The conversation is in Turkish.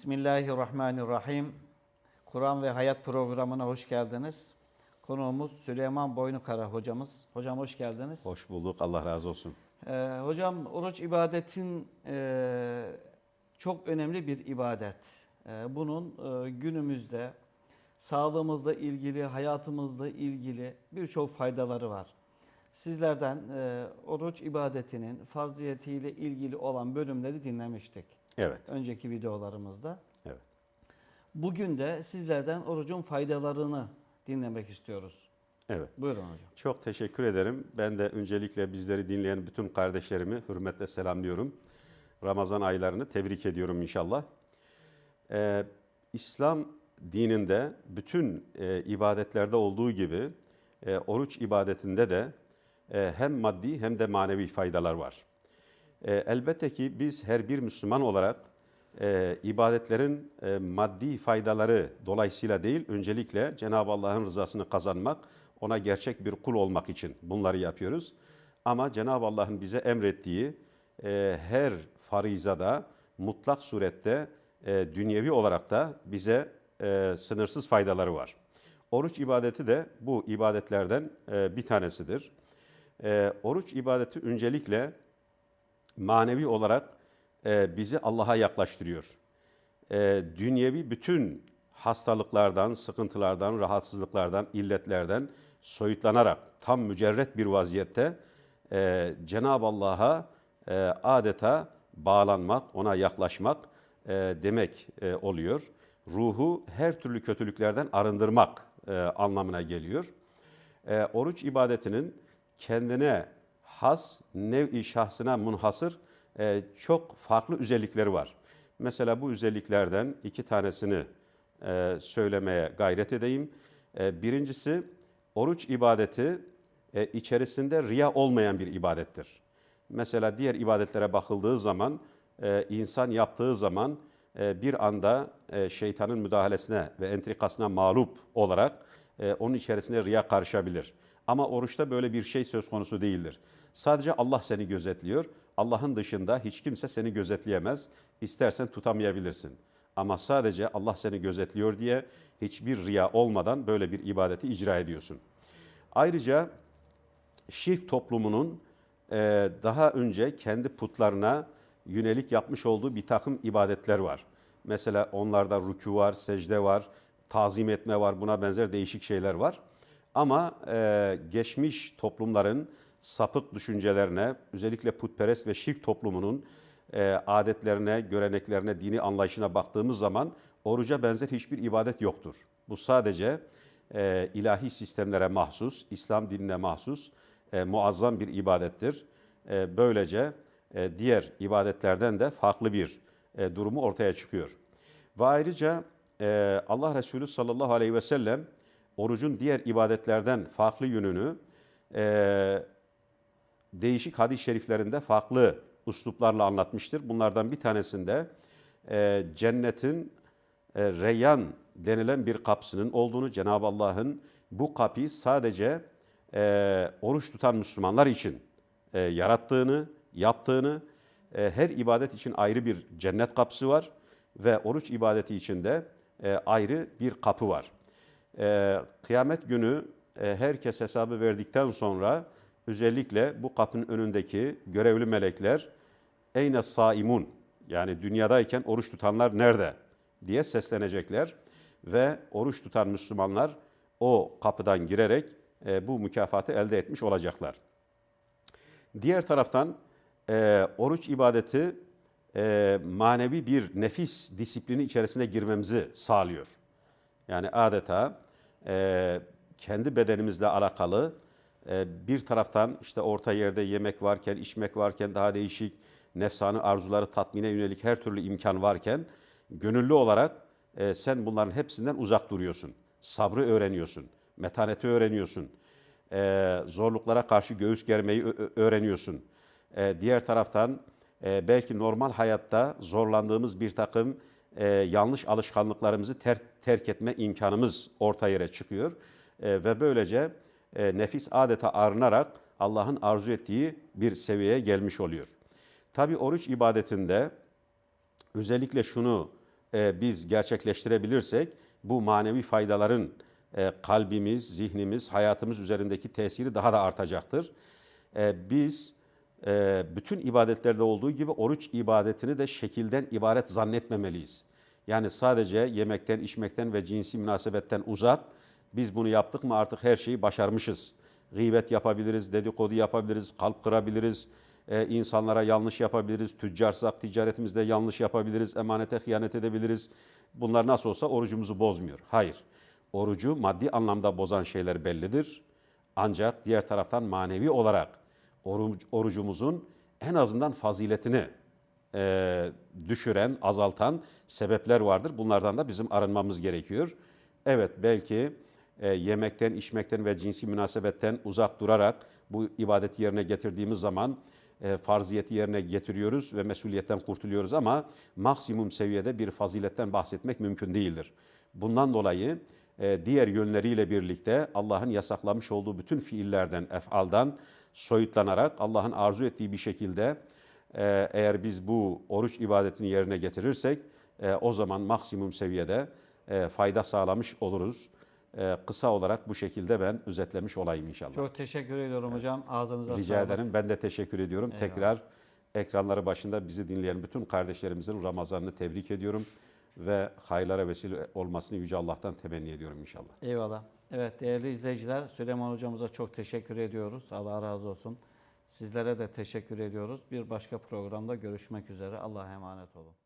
Bismillahirrahmanirrahim. Kur'an ve Hayat programına hoş geldiniz. Konuğumuz Süleyman Boynukara hocamız. Hocam hoş geldiniz. Hoş bulduk. Allah razı olsun. Ee, hocam oruç ibadetin e, çok önemli bir ibadet. E, bunun e, günümüzde sağlığımızla ilgili, hayatımızla ilgili birçok faydaları var. Sizlerden e, oruç ibadetinin farziyetiyle ilgili olan bölümleri dinlemiştik. Evet. Önceki videolarımızda. Evet. Bugün de sizlerden orucun faydalarını dinlemek istiyoruz. Evet. Buyurun hocam. Çok teşekkür ederim. Ben de öncelikle bizleri dinleyen bütün kardeşlerimi hürmetle selamlıyorum. Ramazan aylarını tebrik ediyorum inşallah. Ee, İslam dininde bütün e, ibadetlerde olduğu gibi e, oruç ibadetinde de hem maddi hem de manevi faydalar var. E, elbette ki biz her bir Müslüman olarak e, ibadetlerin e, maddi faydaları dolayısıyla değil, öncelikle Cenab-ı Allah'ın rızasını kazanmak, ona gerçek bir kul olmak için bunları yapıyoruz. Ama Cenab-ı Allah'ın bize emrettiği e, her farizada mutlak surette e, dünyevi olarak da bize e, sınırsız faydaları var. Oruç ibadeti de bu ibadetlerden e, bir tanesidir. E, oruç ibadeti öncelikle manevi olarak e, bizi Allah'a yaklaştırıyor. E, dünyevi bütün hastalıklardan, sıkıntılardan, rahatsızlıklardan, illetlerden soyutlanarak tam mücerret bir vaziyette e, Cenab-ı Allah'a e, adeta bağlanmak, ona yaklaşmak e, demek e, oluyor. Ruhu her türlü kötülüklerden arındırmak e, anlamına geliyor. E, oruç ibadetinin kendine has, nev-i şahsına munhasır e, çok farklı özellikleri var. Mesela bu özelliklerden iki tanesini e, söylemeye gayret edeyim. E, birincisi oruç ibadeti e, içerisinde riya olmayan bir ibadettir. Mesela diğer ibadetlere bakıldığı zaman e, insan yaptığı zaman e, bir anda e, şeytanın müdahalesine ve entrikasına mağlup olarak e, onun içerisine riya karışabilir. Ama oruçta böyle bir şey söz konusu değildir. Sadece Allah seni gözetliyor. Allah'ın dışında hiç kimse seni gözetleyemez. İstersen tutamayabilirsin. Ama sadece Allah seni gözetliyor diye hiçbir riya olmadan böyle bir ibadeti icra ediyorsun. Ayrıca şirk toplumunun e, daha önce kendi putlarına yönelik yapmış olduğu bir takım ibadetler var. Mesela onlarda rükû var, secde var, tazim etme var, buna benzer değişik şeyler var. Ama e, geçmiş toplumların sapık düşüncelerine, özellikle putperest ve şirk toplumunun e, adetlerine, göreneklerine, dini anlayışına baktığımız zaman oruca benzer hiçbir ibadet yoktur. Bu sadece e, ilahi sistemlere mahsus, İslam dinine mahsus e, muazzam bir ibadettir. E, böylece e, diğer ibadetlerden de farklı bir e, durumu ortaya çıkıyor. Ve ayrıca e, Allah Resulü sallallahu aleyhi ve sellem orucun diğer ibadetlerden farklı yönünü e, değişik hadis-i şeriflerinde farklı usluplarla anlatmıştır. Bunlardan bir tanesinde e, cennetin e, reyyan denilen bir kapsının olduğunu, Cenab-ı Allah'ın bu kapıyı sadece e, oruç tutan Müslümanlar için e, yarattığını, yaptığını, e, her ibadet için ayrı bir cennet kapısı var ve oruç ibadeti için de e, ayrı bir kapı var. E, kıyamet günü e, herkes hesabı verdikten sonra özellikle bu kapının önündeki görevli melekler eyne saimun yani dünyadayken oruç tutanlar nerede diye seslenecekler ve oruç tutan Müslümanlar o kapıdan girerek e, bu mükafatı elde etmiş olacaklar. Diğer taraftan e, oruç ibadeti e, manevi bir nefis disiplini içerisine girmemizi sağlıyor. Yani adeta e, kendi bedenimizle alakalı e, bir taraftan işte orta yerde yemek varken, içmek varken daha değişik nefsani arzuları tatmine yönelik her türlü imkan varken gönüllü olarak e, sen bunların hepsinden uzak duruyorsun. Sabrı öğreniyorsun, metaneti öğreniyorsun, e, zorluklara karşı göğüs germeyi öğreniyorsun. E, diğer taraftan e, belki normal hayatta zorlandığımız bir takım e, yanlış alışkanlıklarımızı ter, terk etme imkanımız orta yere çıkıyor. E, ve böylece e, nefis adeta arınarak Allah'ın arzu ettiği bir seviyeye gelmiş oluyor. Tabi oruç ibadetinde özellikle şunu e, biz gerçekleştirebilirsek bu manevi faydaların e, kalbimiz, zihnimiz, hayatımız üzerindeki tesiri daha da artacaktır. E, biz e, bütün ibadetlerde olduğu gibi oruç ibadetini de şekilden ibaret zannetmemeliyiz. Yani sadece yemekten, içmekten ve cinsi münasebetten uzak. Biz bunu yaptık mı artık her şeyi başarmışız. Gıybet yapabiliriz, dedikodu yapabiliriz, kalp kırabiliriz, e, insanlara yanlış yapabiliriz, tüccarsak ticaretimizde yanlış yapabiliriz, emanete hıyanet edebiliriz. Bunlar nasıl olsa orucumuzu bozmuyor. Hayır, orucu maddi anlamda bozan şeyler bellidir. Ancak diğer taraftan manevi olarak oruc, orucumuzun en azından faziletini e, düşüren, azaltan sebepler vardır. Bunlardan da bizim arınmamız gerekiyor. Evet belki e, yemekten, içmekten ve cinsi münasebetten uzak durarak bu ibadeti yerine getirdiğimiz zaman e, farziyeti yerine getiriyoruz ve mesuliyetten kurtuluyoruz ama maksimum seviyede bir faziletten bahsetmek mümkün değildir. Bundan dolayı diğer yönleriyle birlikte Allah'ın yasaklamış olduğu bütün fiillerden, efaldan soyutlanarak Allah'ın arzu ettiği bir şekilde e, eğer biz bu oruç ibadetini yerine getirirsek e, o zaman maksimum seviyede e, fayda sağlamış oluruz. E, kısa olarak bu şekilde ben özetlemiş olayım inşallah. Çok teşekkür ediyorum hocam. Ağzınıza Rica sağlık. ederim. Ben de teşekkür ediyorum. Eyvallah. Tekrar ekranları başında bizi dinleyen bütün kardeşlerimizin Ramazan'ını tebrik ediyorum ve hayırlara vesile olmasını Yüce Allah'tan temenni ediyorum inşallah. Eyvallah. Evet değerli izleyiciler Süleyman hocamıza çok teşekkür ediyoruz. Allah razı olsun. Sizlere de teşekkür ediyoruz. Bir başka programda görüşmek üzere. Allah'a emanet olun.